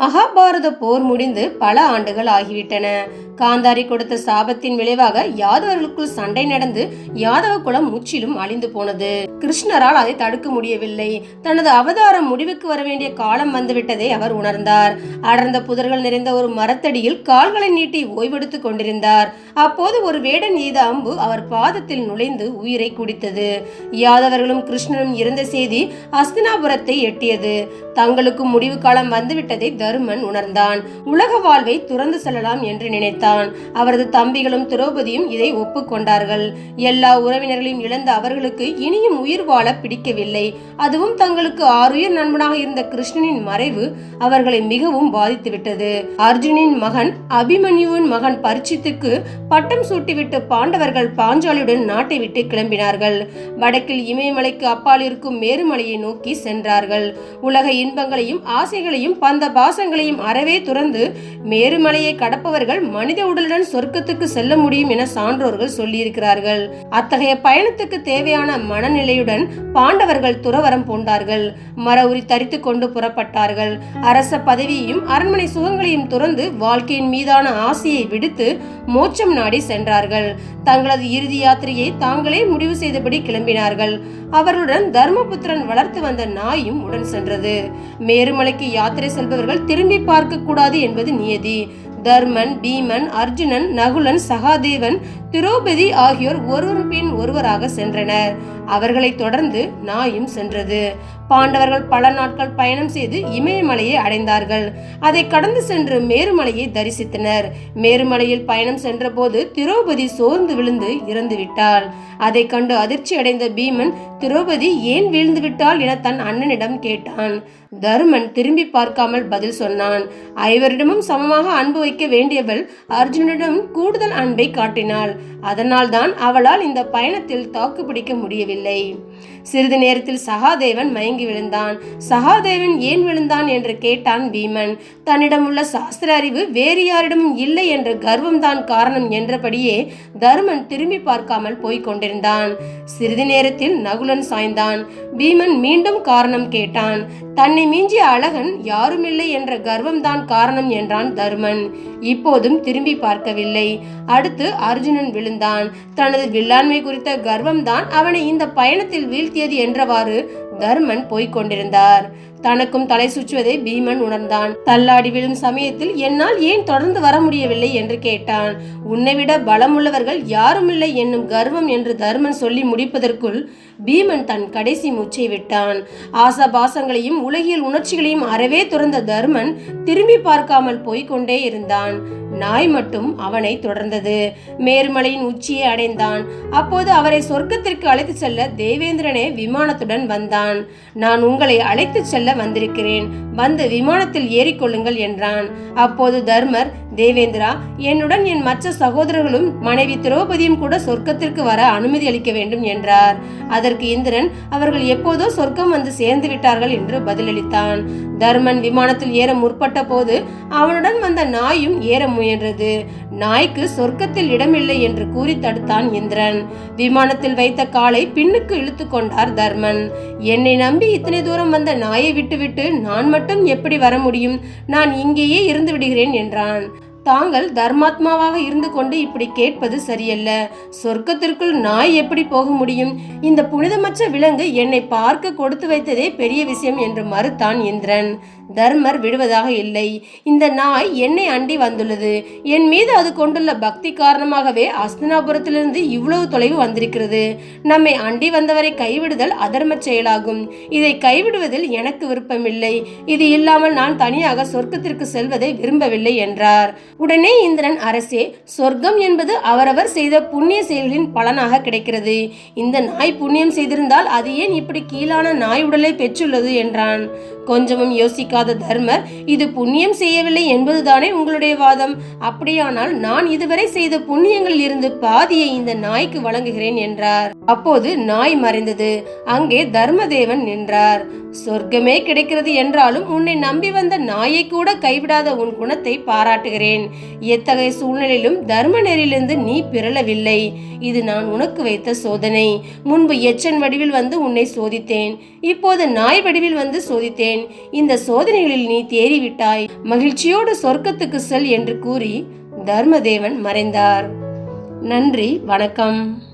மகாபாரத போர் முடிந்து பல ஆண்டுகள் ஆகிவிட்டன. காந்தாரி கொடுத்த சாபத்தின் விளைவாக யாதவர்களுக்குள் சண்டை நடந்து யாதவ குலம் முற்றிலும் அழிந்து போனது. கிருஷ்ணரால் அதை தடுக்க முடியவில்லை. தனது அவதாரம் முடிவுக்கு வர வேண்டிய காலம் வந்துவிட்டதை அவர் உணர்ந்தார். அடர்ந்த புதர்கள் நிறைந்த ஒரு மரத்தடியில் கால்களை நீட்டி ஓய்வெடுத்துக் கொண்டிருந்தார். அப்போது ஒரு வேடன் எய்த அம்பு அவர் பாதத்தில் நுழைந்து உயிரை குடித்தது. யாதவர்களும் கிருஷ்ணனும் இறந்த செய்தி அஸ்தினாபுரத்தை எட்டியது. தங்களுக்கும் முடிவு காலம் வந்துவிட்டதை தருமன் உணர்ந்தான். உலக வாழ்வை துறந்து செல்லலாம் என்று நினைத்தார். நினைத்தான் அவரது தம்பிகளும் திரௌபதியும் இதை ஒப்புக்கொண்டார்கள். எல்லா உறவினர்களையும் இழந்த அவர்களுக்கு இனியும் உயிர் வாழ பிடிக்கவில்லை. அதுவும் தங்களுக்கு ஆறுயிர் நண்பனாக இருந்த கிருஷ்ணனின் மறைவு அவர்களை மிகவும் பாதித்துவிட்டது. அர்ஜுனின் மகன் அபிமன்யுவின் மகன் பரிச்சித்துக்கு பட்டம் சூட்டிவிட்டு பாண்டவர்கள் பாஞ்சாலியுடன் நாட்டை விட்டு கிளம்பினார்கள். வடக்கில் இமயமலைக்கு அப்பால் இருக்கும் மேருமலையை நோக்கி சென்றார்கள். உலக இன்பங்களையும் ஆசைகளையும் பந்த பாசங்களையும் அறவே துறந்து மேருமலையை கடப்பவர்கள் மனித உடலுடன் சொர்க்கத்துக்கு செல்ல முடியும் என சான்றோர்கள் சொல்லியிருக்கிறார்கள். அத்தகைய பயணத்துக்கு தேவையான மனநிலையுடன் பாண்டவர்கள் துறவரம் பூண்டார்கள். மர உரி தரித்து கொண்டு புறப்பட்டார்கள். அரச பதவியையும் அரண்மனை சுகங்களையும் துறந்து வாழ்க்கையின் மீதான ஆசையை விடுத்து மோட்சம் நாடி சென்றார்கள். தங்களது இறுதி யாத்திரையை தாங்களே முடிவு செய்தபடி கிளம்பினார்கள். அவருடன் தர்மபுத்திரன் வளர்த்து வந்த நாயும் உடன் சென்றது. மேருமலைக்கு யாத்திரை செல்பவர்கள் திரும்பி பார்க்க கூடாது என்பது நியதி. தர்மன் பீமன் அர்ஜுனன் நகுலன் சகாதேவன் திரௌபதி ஆகியோர் ஒருவர் பின் ஒருவராக சென்றனர். அவர்களை தொடர்ந்து நாயும் சென்றது. பாண்டவர்கள் பல நாட்கள் பயணம் செய்து இமயமலையை அடைந்தார்கள். அதை கடந்து சென்று மேருமலையை தரிசித்தனர். மேருமலையில் பயணம் சென்றபோது திரௌபதி சோர்ந்து விழுந்து இறந்து விட்டாள் அதை கண்டு அதிர்ச்சி அடைந்த பீமன் திரௌபதி ஏன் வீழ்ந்து விட்டாள்? என தன் அண்ணனிடம் கேட்டான். தருமன் திரும்பி பார்க்காமல் பதில் சொன்னான். ஐவரிடமும் சமமாக அன்பு வைக்க வேண்டியவள் அர்ஜுனிடம் கூடுதல் அன்பை காட்டினாள். அதனால்தான் அவளால் இந்த பயணத்தில் தாக்கு பிடிக்க முடியவில்லை சிறிது நேரத்தில் சகாதேவன் மயங்கி விழுந்தான். சகாதேவன் ஏன் விழுந்தான் என்று கேட்டான் பீமன். தன்னிடம் உள்ள சாஸ்திர அறிவு வேறு யாரிடமும் இல்லை என்ற கர்வம்தான் காரணம் என்றபடியே தருமன் திரும்பி பார்க்காமல் போய்க் கொண்டிருந்தான். சிறிது நேரத்தில் நகுலன் சாய்ந்தான். பீமன் மீண்டும் காரணம் கேட்டான். தன்னை மிஞ்சிய அழகன் யாருமில்லை என்ற கர்வம்தான் காரணம் என்றான் தருமன். இப்போதும் திரும்பி பார்க்கவில்லை. அடுத்து அர்ஜுனன் விழுந்தான். தனது வில்லாண்மை குறித்த கர்வம்தான் அவனை இந்த பயணத்தில் வீழ்த்தியது என்றவாறு தர்மன் போய்க் கொண்டிருந்தார். தனக்கும் தலை சுற்றுவதை பீமன் உணர்ந்தான். தள்ளாடி விழும் சமயத்தில் என்னால் ஏன் தொடர்ந்து வர முடியவில்லை என்று கேட்டான். உன்னை விட பலமுள்ளவர்கள் யாருமில்லை என்னும் கர்வம் என்று தர்மன் சொல்லி முடிப்பதற்குள் பீமன் தன் கடைசி மூச்சை விட்டான். ஆசபாசங்களையும் உலகியல் உணர்ச்சிகளையும் அறவே துறந்த தர்மன் திரும்பி பார்க்காமல் போய்க்கொண்டே இருந்தான். நாய் மட்டும் அவனை தொடர்ந்தது. மேருமலையின் உச்சியை அடைந்தான். அப்போது அவரை சொர்க்கத்திற்கு அழைத்து செல்ல தேவேந்திரனே விமானத்துடன் வந்தான். நான் உங்களை அழைத்து செல்ல வந்திருக்கிறேன். வந்து விமானத்தில் ஏறிக்கொள்ளுங்கள் என்றான். அப்போது தர்மர் தேவேந்திரா என்னுடன் என் மற்ற சகோதரர்களும் மனைவி திரௌபதியும் கூட சொர்க்கத்திற்கு வர அனுமதி அளிக்க வேண்டும் என்றார். அதற்கு இந்திரன் அவர்கள் எப்போதோ சொர்க்கம் வந்து சேர்ந்து விட்டார்கள் என்று பதிலளித்தான். தர்மன் விமானத்தில் ஏற முற்பட்ட போது அவனுடன் வந்த நாயும் ஏற முயன்றது நாய்க்கு சொர்க்கத்தில் இடமில்லை என்று கூறி தடுத்தான் இந்திரன். விமானத்தில் வைத்த காலை பின்னுக்கு இழுத்து கொண்டார் தர்மன். என்னை நம்பி இத்தனை தூரம் வந்த நாயை விட்டுவிட்டு நான் மட்டும் எப்படி வர முடியும்? நான் இங்கேயே இருந்து விடுகிறேன் என்றான். தாங்கள் தர்மாத்மாவாக இருந்து கொண்டு இப்படி கேட்பது சரியல்ல. சொர்க்கத்திற்குள் நாய் எப்படி போக முடியும்? இந்த புனிதமற்ற விலங்கு என்னை பார்க்க கொடுத்து வைத்ததே பெரிய விஷயம் என்று மறுத்தான் இந்திரன். தர்மர் விடுவதாக இல்லை. இந்த நாய் என்னை அண்டி வந்துள்ளது. என் மீது அது கொண்டுள்ள பக்தி காரணமாகவே அஸ்தினாபுரத்திலிருந்து இவ்வளவு தொலைவு வந்திருக்கிறது. நம்மை அண்டி வந்தவரை கைவிடுதல் அதர்ம செயலாகும். இதை கைவிடுவதில் எனக்கு விருப்பமில்லை. இது இல்லாமல் நான் தனியாக சொர்க்கத்திற்கு செல்வதை விரும்பவில்லை என்றார். உடனே இந்திரன் அரசே சொர்க்கம் என்பது அவரவர் செய்த புண்ணிய செயல்களின் பலனாக கிடைக்கிறது. இந்த நாய் புண்ணியம் செய்திருந்தால் அது ஏன் இப்படி கீழான நாய் உடலை பெற்றுள்ளது? என்றான். கொஞ்சமும் யோசிக்காத தர்மர் இது புண்ணியம் செய்யவில்லை என்பதுதானே உங்களுடைய வாதம். அப்படியானால் நான் இதுவரை செய்த புண்ணியங்களில் இருந்து பாதியை இந்த நாய்க்கு வழங்குகிறேன் என்றார். அப்போது நாய் மறைந்தது. அங்கே தர்மதேவன் நின்றார். சொர்க்கமே கிடைக்கிறது என்றாலும் உன்னை நம்பி வந்த நாயை கூட கைவிடாத உன் குணத்தை பாராட்டுகிறேன். எத்தகைய சூழ்நிலையிலும் தர்ம நெறியிலிருந்து நீ பிறளவில்லை. இது நான் உனக்கு வைத்த சோதனை. முன்பு எச்சன் வடிவில் வந்து உன்னை சோதித்தேன். இப்போது நாய் வடிவில் வந்து சோதித்தேன். இந்த சோதனைகளில் நீ தேறிவிட்டாய். மகிழ்ச்சியோடு சொர்க்கத்துக்கு செல் என்று கூறி தர்மதேவன் மறைந்தார். நன்றி வணக்கம்.